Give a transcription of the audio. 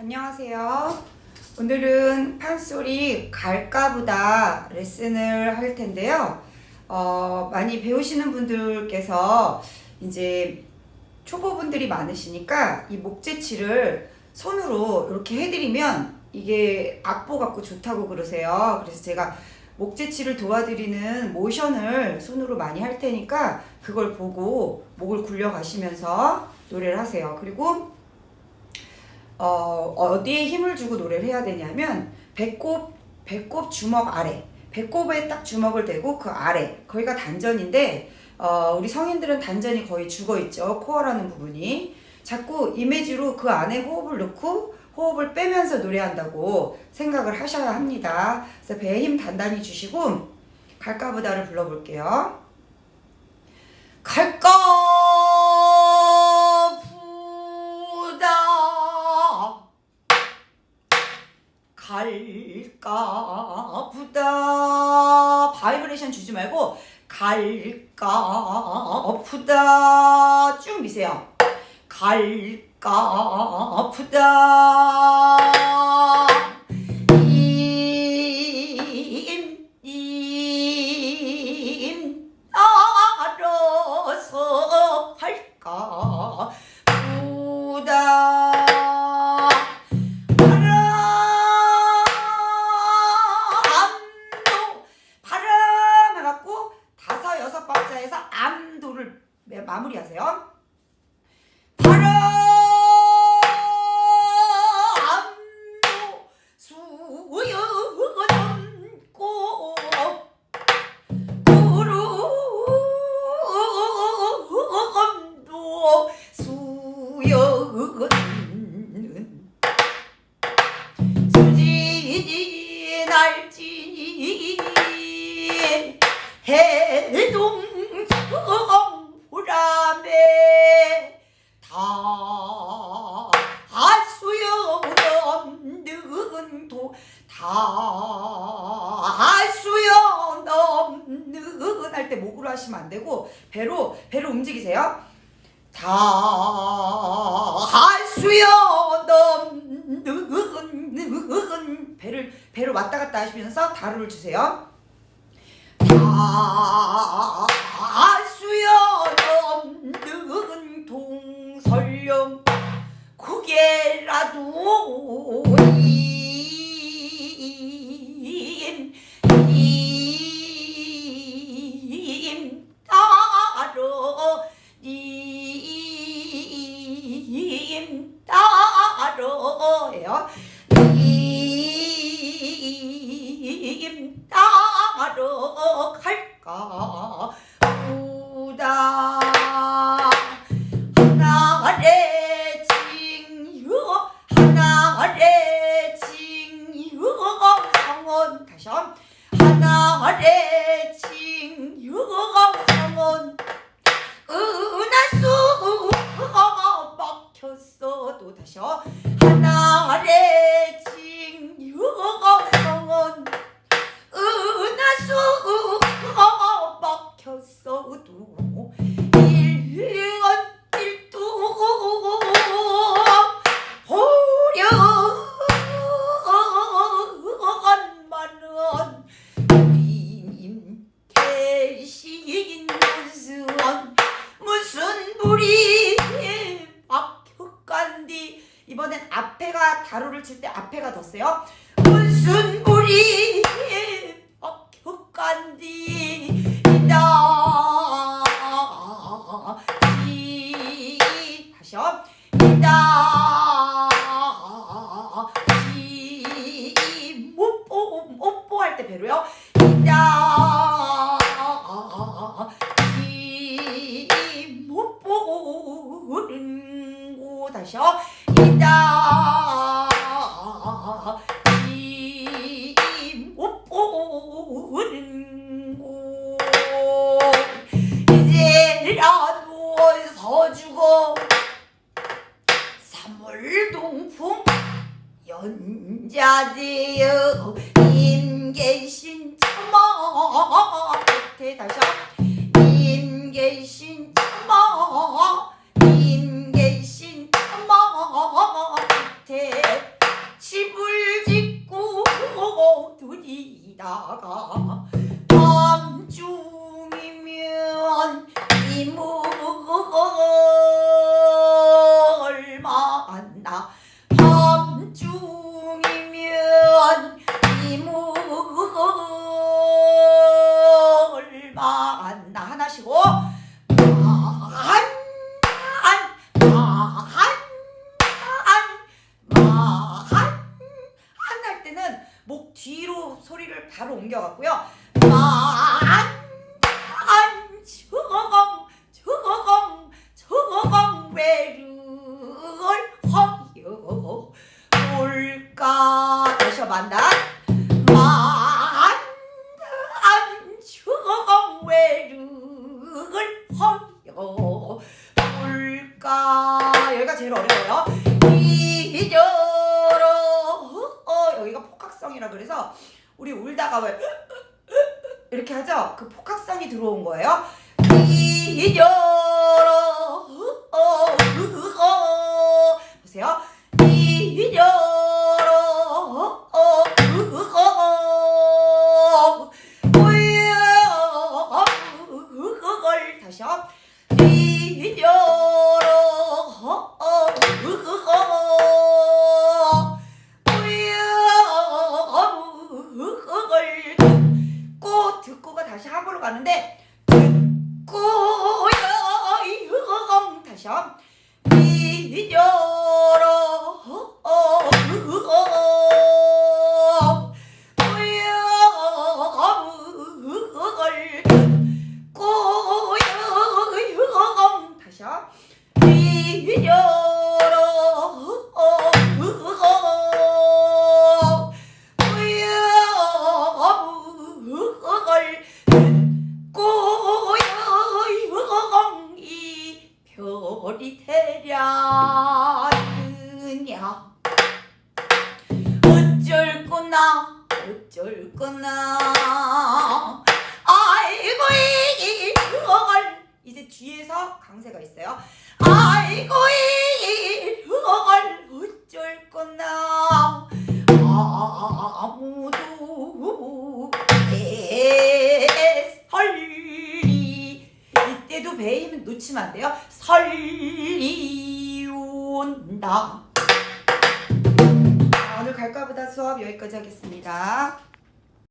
안녕하세요. 오늘은 판소리 갈까보다 레슨을 할 텐데요. 어, 많이 배우시는 분들께서 이제 초보분들이 많으시니까 이 목재치를 손으로 이렇게 해드리면 이게 악보 같고 좋다고 그러세요. 그래서 제가 목재치를 도와드리는 모션을 손으로 많이 할 테니까 그걸 보고 목을 굴려 가시면서 노래를 하세요. 그리고 어, 어디에 힘을 주고 노래를 해야 되냐면 배꼽 배꼽 주먹 아래. 배꼽에 딱 주먹을 대고 그 아래. 거기가 단전인데 어, 우리 성인들은 단전이 거의 죽어 있죠. 코어라는 부분이. 자꾸 이미지로 그 안에 호흡을 넣고 호흡을 빼면서 노래한다고 생각을 하셔야 합니다. 그래서 배에 힘 단단히 주시고 갈까보다를 불러볼게요. 갈까 갈까 부다. 바이브레이션 주지 말고 갈까 부다. 쭉 미세요. 갈까 부다 수연 수지 날지 해동 성불함에 다 수연 도다 수연 없는 할 때 목으로 하시면 안 되고 배로. 다 수연 없는 배를 배로 왔다 갔다 하시면서 다루를 주세요. 다 수연 없는 동설령 고개라도 임, 무슨 불이 박혀간디. 이번엔 앞에가 다루를 칠 때 앞에가 더 세요 다시요 이다 고. 이제라도 서주고 삼월동풍 연자되어 임계신 처마 다시 한 만나 하나시고 한한한한한할 때는 목 뒤로 소리를 바로 옮겨갖고요. 우리 울다가 왜 이렇게 하죠? 그 폭학성이 들어온 거예요. 이저러 어 보세요. 이저러 어 다시요. 이 다시 합으로 가는데 듣고요 이흥 다시요 이저러 놓치면 안 돼요. 설리 온다. 자, 오늘 갈까보다 수업 여기까지 하겠습니다